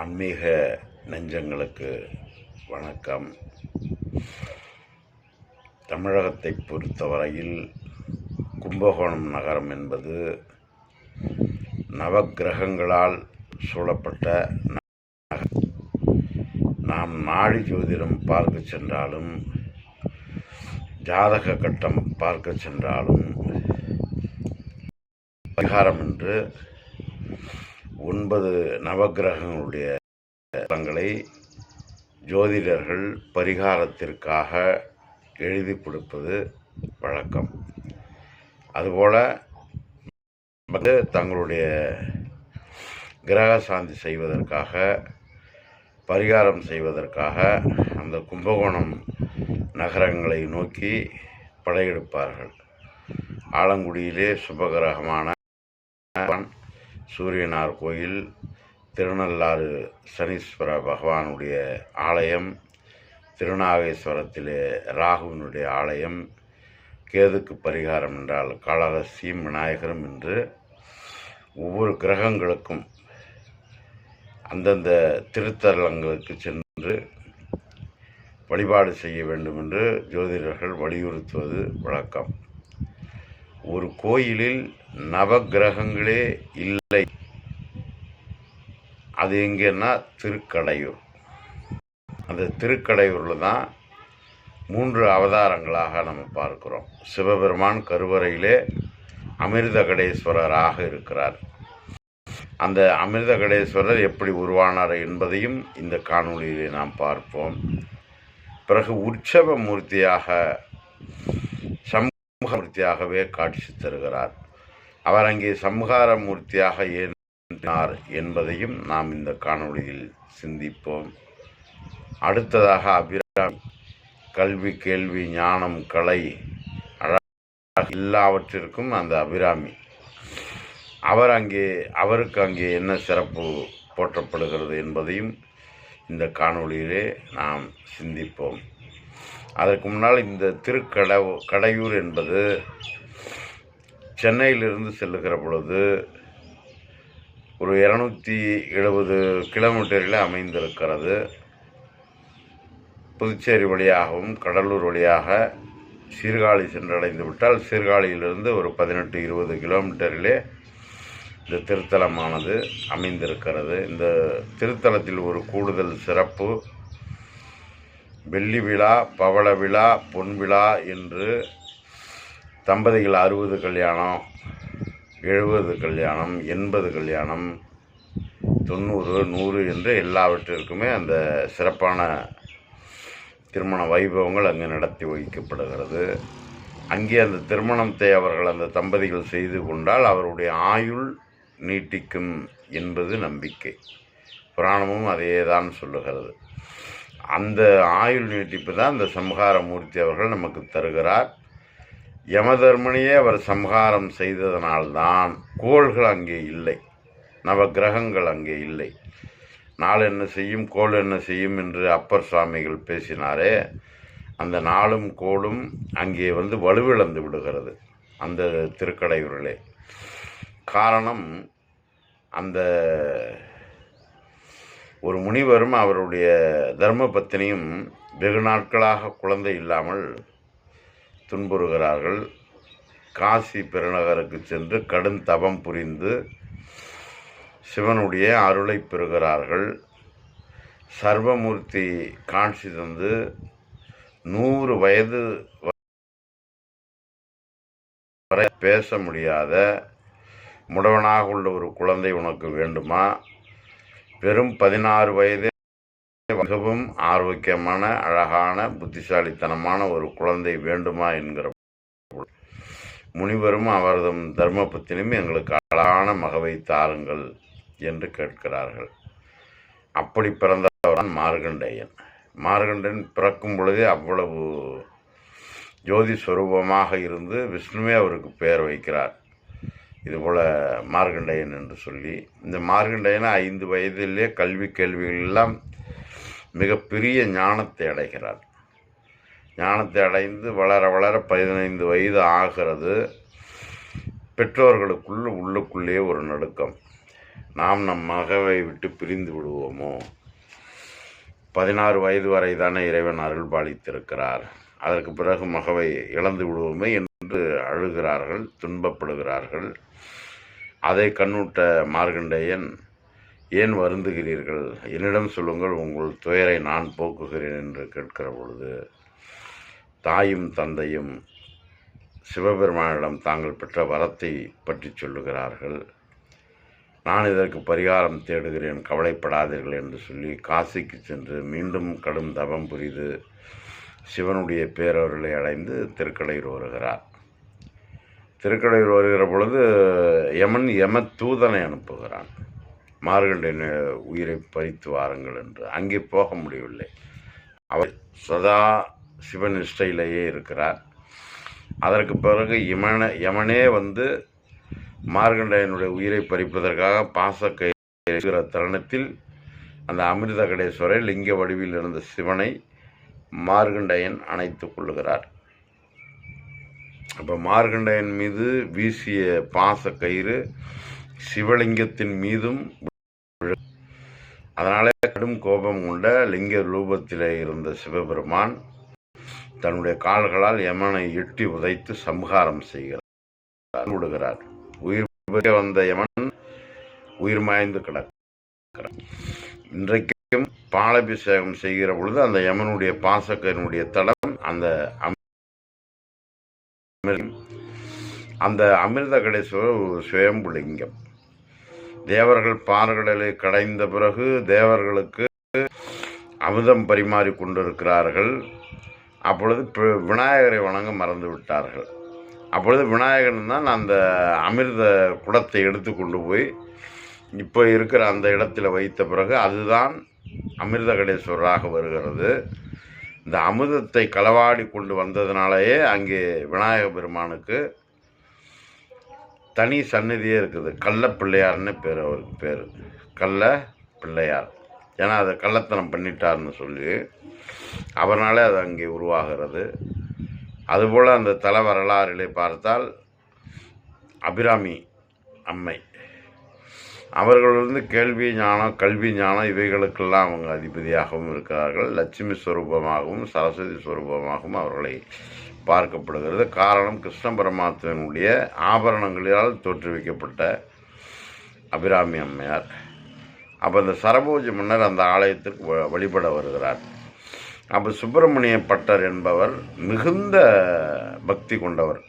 ஆன்மீக நெஞ்சங்களுக்கு வணக்கம். தமிழகத்தை பொறுத்தவரையில் கும்பகோணம் நகரம் என்பது நவக்கிரகங்களால் சூழப்பட்ட நகரம். நாம் நாடி ஜோதிடம் பார்க்க சென்றாலும் ஜாதக கட்டம் பார்க்க சென்றாலும் பரிகாரம் என்று ஒன்பது நவக்கிரகங்களுடைய தங்களை ஜோதிடர்கள் பரிகாரத்திற்காக எழுதி கொடுப்பது வழக்கம். அதுபோல் வந்து தங்களுடைய கிரக சாந்தி செய்வதற்காக பரிகாரம் செய்வதற்காக அந்த கும்பகோணம் நகரங்களை நோக்கி படையெடுப்பார்கள். ஆலங்குடியிலே சுபகிரகமான சூரியனார் கோயில் திருநள்ளாறு சனீஸ்வர பகவானுடைய ஆலயம் திருநாகேஸ்வரத்திலே ராகுவினுடைய ஆலயம் கேதுக்கு பரிகாரம் என்றால் காளகஸ்தியும் விநாயகரும் என்று ஒவ்வொரு கிரகங்களுக்கும் அந்தந்த திருத்தலங்களுக்கு சென்று வழிபாடு செய்ய வேண்டும் என்று ஜோதிடர்கள் வலியுறுத்துவது வழக்கம். ஒரு கோயிலில் நவக்கிரகங்களே இல்லை. அது எங்கன்னா திருக்கடையூர். அந்த திருக்கடையூரில் தான் மூன்று அவதாரங்களாக நம்ம பார்க்கிறோம். சிவபெருமான் கருவறையிலே அமிர்தகடேஸ்வரராக இருக்கிறார். அந்த அமிர்தகடேஸ்வரர் எப்படி உருவானார் என்பதையும் இந்த காணொளியிலே நாம் பார்ப்போம். பிறகு உற்சவ மூர்த்தியாக மூர்த்தியாகவே காட்சி தருகிறார். அவர் அங்கே சம்ஹார மூர்த்தியாக ஏனார் என்பதையும் நாம் இந்த காணொளியில் சிந்திப்போம். அடுத்ததாக அபிராமி கல்வி கேள்வி ஞானம் கலை அழகு எல்லாவற்றிற்கும் அந்த அபிராமி. அவர் அங்கே அவருக்கு அங்கே என்ன சிறப்பு போற்றப்படுகிறது என்பதையும் இந்த காணொளியிலே நாம் சிந்திப்போம். அதற்கு முன்னால் இந்த திருக்கட கடையூர் என்பது சென்னையிலிருந்து செல்லுகிற பொழுது ஒரு இரநூத்தி எழுபது கிலோமீட்டரில் அமைந்திருக்கிறது. புதுச்சேரி வழியாகவும் கடலூர் வழியாக சீர்காழி சென்றடைந்து விட்டால் சீர்காழியிலிருந்து ஒரு பதினெட்டு இருபது கிலோமீட்டரிலே இந்த திருத்தலமானது அமைந்திருக்கிறது. இந்த திருத்தலத்தில் ஒரு கூடுதல் சிறப்பு வெள்ளி விழா பவள விழா பொன் விழா என்று தம்பதிகள் அறுபது கல்யாணம் எழுபது கல்யாணம் எண்பது கல்யாணம் தொண்ணூறு நூறு என்று எல்லாவற்றிற்குமே அந்த சிறப்பான திருமண வைபவங்கள் அங்கே நடத்தி வைக்கப்படுகிறது. அங்கே அந்த திருமணத்தை அவர்கள் அந்த தம்பதிகள் செய்து கொண்டால் அவருடைய ஆயுள் நீட்டிக்கும் என்பது நம்பிக்கை. புராணமும் அதையே தான் சொல்லுகிறது. அந்த ஆயுள் நீட்டிப்பு தான் அந்த சம்ஹார மூர்த்தி அவர்கள் நமக்கு தருகிறார். யமதர்மனையே அவர் சம்ஹாரம் செய்ததனால்தான் கோள்கள் அங்கே இல்லை நவ கிரகங்கள் அங்கே இல்லை. நாள் என்ன செய்யும் கோள் என்ன செய்யும் என்று அப்பர் சுவாமிகள் பேசினாரே அந்த நாளும் கோளும் அங்கே வந்து வலுவிழந்து விடுகிறது அந்த திருக்கடையூரிலே. காரணம் அந்த ஒரு முனிவரும் அவருடைய தர்ம பத்தினியும் வெகு நாட்களாக குழந்தை இல்லாமல் துன்புறுகிறார்கள். காசி பெருநகருக்கு சென்று கடும் தபம் புரிந்து சிவனுடைய அருளை பெறுகிறார்கள். சர்வமூர்த்தி காட்சி தந்து நூறு வயது வரை பேச முடியாத முடவனாக உள்ள ஒரு குழந்தை உனக்கு வேண்டுமா? வெறும் பதினாறு வயது மிகவும் ஆரோக்கியமான அழகான புத்திசாலித்தனமான ஒரு குழந்தை வேண்டுமா என்கிற முனிவரும் அவரது தர்மபத்தினும் எங்களுக்கு அழகான மகவை தாருங்கள் என்று கேட்கிறார்கள். அப்படி பிறந்தவர்தான் மார்கண்டேயன். மார்கண்டன் பிறக்கும் பொழுதே அவ்வளவு ஜோதி ஸ்வரூபமாக இருந்து விஷ்ணுவே அவருக்கு பெயர் வைக்கிறார். இதுபோல் மார்கண்டேயன் என்று சொல்லி இந்த மார்கண்டேயன் ஐந்து வயதிலே கல்வி கேள்விகள் எல்லாம் மிகப்பெரிய ஞானத்தை அடைகிறார். ஞானத்தை அடைந்து வளர வளர பதினைந்து வயது ஆகிறது. பெற்றோர்களுக்குள் உள்ளுக்குள்ளே ஒரு நடுக்கம். நாம் நம் மகவை விட்டு பிரிந்து விடுவோமோ? பதினாறு வயது வரை தானே இறைவன் அருள் பாலித்திருக்கிறார் அதற்கு பிறகு மகவை இழந்து விடுவோமே என்று அழுகிறார்கள் துன்பப்படுகிறார்கள். அதை கண்ணுட்ட மார்கண்டேயன் ஏன் வருந்துகிறீர்கள்? என்னிடம் சொல்லுங்கள் உங்கள் துயரை நான் போக்குகிறேன் என்று கேட்கிற பொழுது தாயும் தந்தையும் சிவபெருமானிடம் தாங்கள் பெற்ற வரத்தை பற்றி சொல்லுகிறார்கள். நான் இதற்கு பரிகாரம் தேடுகிறேன் கவலைப்படாதீர்கள் என்று சொல்லி காசிக்கு சென்று மீண்டும் கடும் தவம் புரிது சிவனுடைய பேரவர்களை அடைந்து திருக்கடையூர் வருகிறார். திருக்கடையூர் வருகிற பொழுது யமன் யம தூதனை அனுப்புகிறான். மார்கண்டின் உயிரை பறித்து வாருங்கள் என்று. அங்கே போக முடியவில்லை. அவர் சதா சிவன் நிஷ்டையிலேயே இருக்கிறார். அதற்கு பிறகு யமன யமனே வந்து மார்கண்டையனுடைய உயிரை பறிப்பதற்காக பாசக்கை தருணத்தில் அந்த அமிர்த கடேஸ்வரர் லிங்க வடிவில் இருந்த சிவனை மார்கண்டையன் அணைத்துக் கொள்ளுகிறார். அப்போ மார்கண்டையன் மீது வீசிய பாச கயிறு சிவலிங்கத்தின் மீதும் அதனாலே கடும் கோபம் கொண்ட லிங்க ரூபத்திலே இருந்த சிவபெருமான் தன்னுடைய கால்களால் யமனை எட்டி உதைத்து சம்ஹாரம் செய்கிறார். விடுகிறார். உயிர் வந்த யமன் உயிர் மாய்ந்து கிடக்கிறார். இன்றைக்கு பாலாபிஷேகம் செய்கிற பொழுது அந்த யமனுடைய பாசக்கனுடைய தடம் அந்த அந்த அமிர்த கடேஸ்வரர் ஒரு சுயம்புலிங்கம் தேவர்கள் பார்கடலை கடைந்த பிறகு தேவர்களுக்கு அமிர்தம் பரிமாறி கொண்டிருக்கிறார்கள். அப்பொழுது விநாயகரை வணங்க மறந்து விட்டார்கள். அப்பொழுது விநாயகன் தான் அந்த அமிர்த குடத்தை எடுத்து கொண்டு போய் இப்போ இருக்கிற அந்த இடத்துல வைத்த பிறகு அதுதான் அமிர்த கடேஸ்வரராக வருகிறது. இந்த அமிர்தத்தை களவாடி கொண்டு வந்ததுனாலேயே அங்கே விநாயக பெருமானுக்கு தனி சந்நிதியே இருக்குது. கள்ள பிள்ளையார்னு பேர் அவருக்கு பேர். கள்ள பிள்ளையார். ஏன்னா அதை கள்ளத்தனம் பண்ணிட்டார்னு சொல்லி அவர்னாலே அது அங்கே உருவாகிறது. அதுபோல் அந்த தல வரலாறுகளை பார்த்தால் அபிராமி அம்மை அவர்களிருந்து கேள்வி ஞானம் கல்வி ஞானம் இவைகளுக்கெல்லாம் அவங்க அதிபதியாகவும் இருக்கிறார்கள். லட்சுமி ஸ்வரூபமாகவும் சரஸ்வதி ஸ்வரூபமாகவும் அவர்களை பார்க்கப்படுகிறது. காரணம் கிருஷ்ண பரமாத்மனுடைய ஆபரணங்களால் தோற்றுவிக்கப்பட்ட அபிராமி அம்மையார். அப்போ இந்த சரபோஜி மன்னர் அந்த ஆலயத்திற்கு வ- வழிபட வருகிறார். அப்போ சுப்பிரமணிய பட்டர் என்பவர் மிகுந்த பக்தி கொண்டவர்.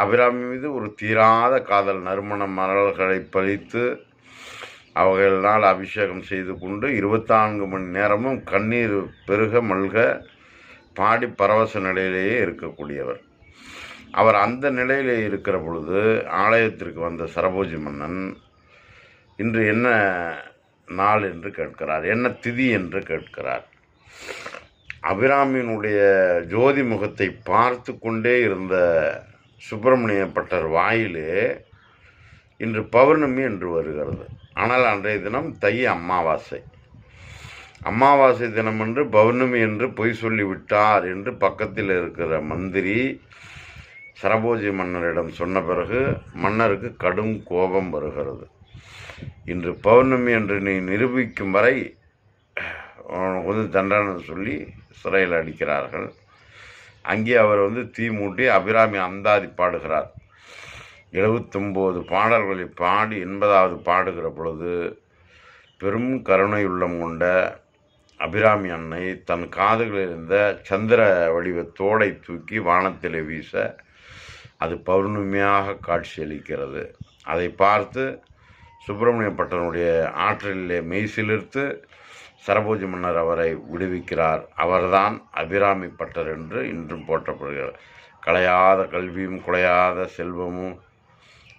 அபிராமி மீது ஒரு தீராத காதல் நறுமண மலர்களை பழித்து நாள் அபிஷேகம் செய்து கொண்டு இருபத்தான்கு மணி நேரமும் கண்ணீர் பெருக மல்க பாடி பரவச நிலையிலேயே இருக்கக்கூடியவர். அவர் அந்த நிலையிலே இருக்கிற பொழுது ஆலயத்திற்கு வந்த சரபோஜி மன்னன் இன்று என்ன நாள் என்று கேட்கிறார் என்ன திதி என்று கேட்கிறார். அபிராமியினுடைய ஜோதி முகத்தை பார்த்து கொண்டே இருந்த சுப்பிரமணிய பட்டர் வாயிலே இன்று பௌர்ணமி என்று வருகிறது. ஆனால் அன்றைய தினம் தை அமாவாசை. அமாவாசை தினம் என்று பௌர்ணமி என்று பொய் சொல்லிவிட்டார் என்று பக்கத்தில் இருக்கிற மந்திரி சரபோஜி மன்னரிடம் சொன்ன பிறகு மன்னருக்கு கடும் கோபம் வருகிறது. இன்று பௌர்ணமி என்று நீ நிரூபிக்கும் வரை கொஞ்சம் தண்டனை சொல்லி சிறையில் அடிக்கிறார்கள். அங்கே அவர் வந்து தீ மூட்டி அபிராமி அந்தாதி பாடுகிறார். எழுபத்தொம்போது பாடல்களை பாடி எண்பதாவது பாடுகிற பொழுது பெரும் கருணை உள்ளம் கொண்ட அபிராமி அன்னை தன் காதுகளில் இருந்த சந்திர வடிவ தோடை தூக்கி வானத்திலே வீச அது பௌர்ணமியாக காட்சியளிக்கிறது அதை பார்த்து சுப்பிரமணிய பட்டனுடைய ஆற்றலிலே மெய்சிலிர்த்து சரபோஜி மன்னர் அவரை விடுவிக்கிறார். அவர்தான் அபிராமி பட்டர் என்று இன்றும் போற்றப்படுகிறார் கலையாத கல்வியும் குலையாத செல்வமும்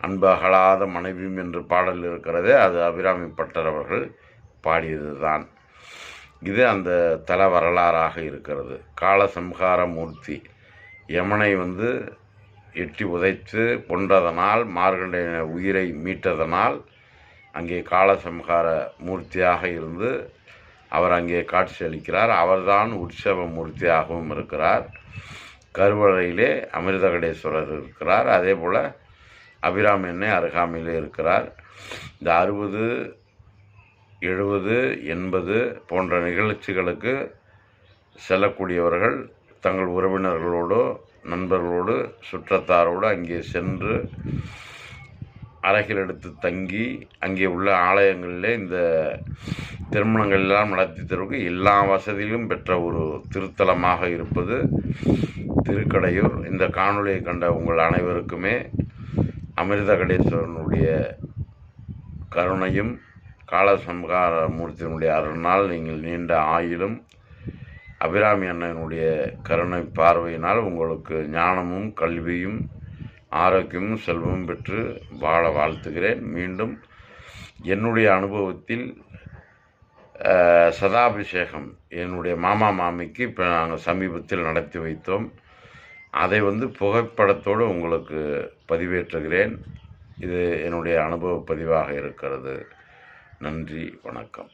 அன்பு அகலாத மனைவியும் என்று பாடல் இருக்கிறதே அது அபிராமி பட்டர் அவர்கள் பாடியது தான் இது அந்த தல வரலாறாக இருக்கிறது. காலசம்ஹார மூர்த்தி யமனை வந்து எட்டி உதைத்து கொன்றதனால் மார்கண்டைய உயிரை மீட்டதனால் அங்கே காலசம்ஹார மூர்த்தியாக இருந்து அவர் அங்கே காட்சி அளிக்கிறார். அவர்தான் உற்சவ மூர்த்தியாகவும் இருக்கிறார். கருவறையிலே அமிர்தகடேஸ்வரர் இருக்கிறார். அதே போல் அபிராம் எண்ணெய் அருகாமையிலே இருக்கிறார். இந்த அறுபது எழுபது எண்பது போன்ற நிகழ்ச்சிகளுக்கு செல்லக்கூடியவர்கள் தங்கள் உறவினர்களோடு நண்பர்களோடு சுற்றத்தாரோடு அங்கே சென்று அறைகள் எடுத்து தங்கி அங்கே உள்ள ஆலயங்களிலே இந்த திருமணங்கள் எல்லாம் நடத்தி தருவதற்கு எல்லா வசதியிலும் பெற்ற ஒரு திருத்தலமாக இருப்பது திருக்கடையூர். இந்த காணொலியை கண்ட உங்கள் அனைவருக்குமே அமிர்த கடேஸ்வரனுடைய கருணையும் காலசம்ஹார மூர்த்தியினுடைய அருளால் நீங்கள் நீண்ட ஆயிலும் அபிராமி அண்ணனுடைய கருணை பார்வையினால் உங்களுக்கு ஞானமும் கல்வியும் ஆரோக்கியமும் செல்வமும் பெற்று வாழ வாழ்த்துகிறேன். மீண்டும் என்னுடைய அனுபவத்தில் சதாபிஷேகம் என்னுடைய மாமா மாமிக்கு இப்போ நாங்கள் சமீபத்தில் நடத்தி வைத்தோம். அதை வந்து புகைப்படத்தோடு உங்களுக்கு பதிவேற்றுகிறேன். இது என்னுடைய அனுபவ பதிவாக இருக்கிறது. நன்றி வணக்கம்.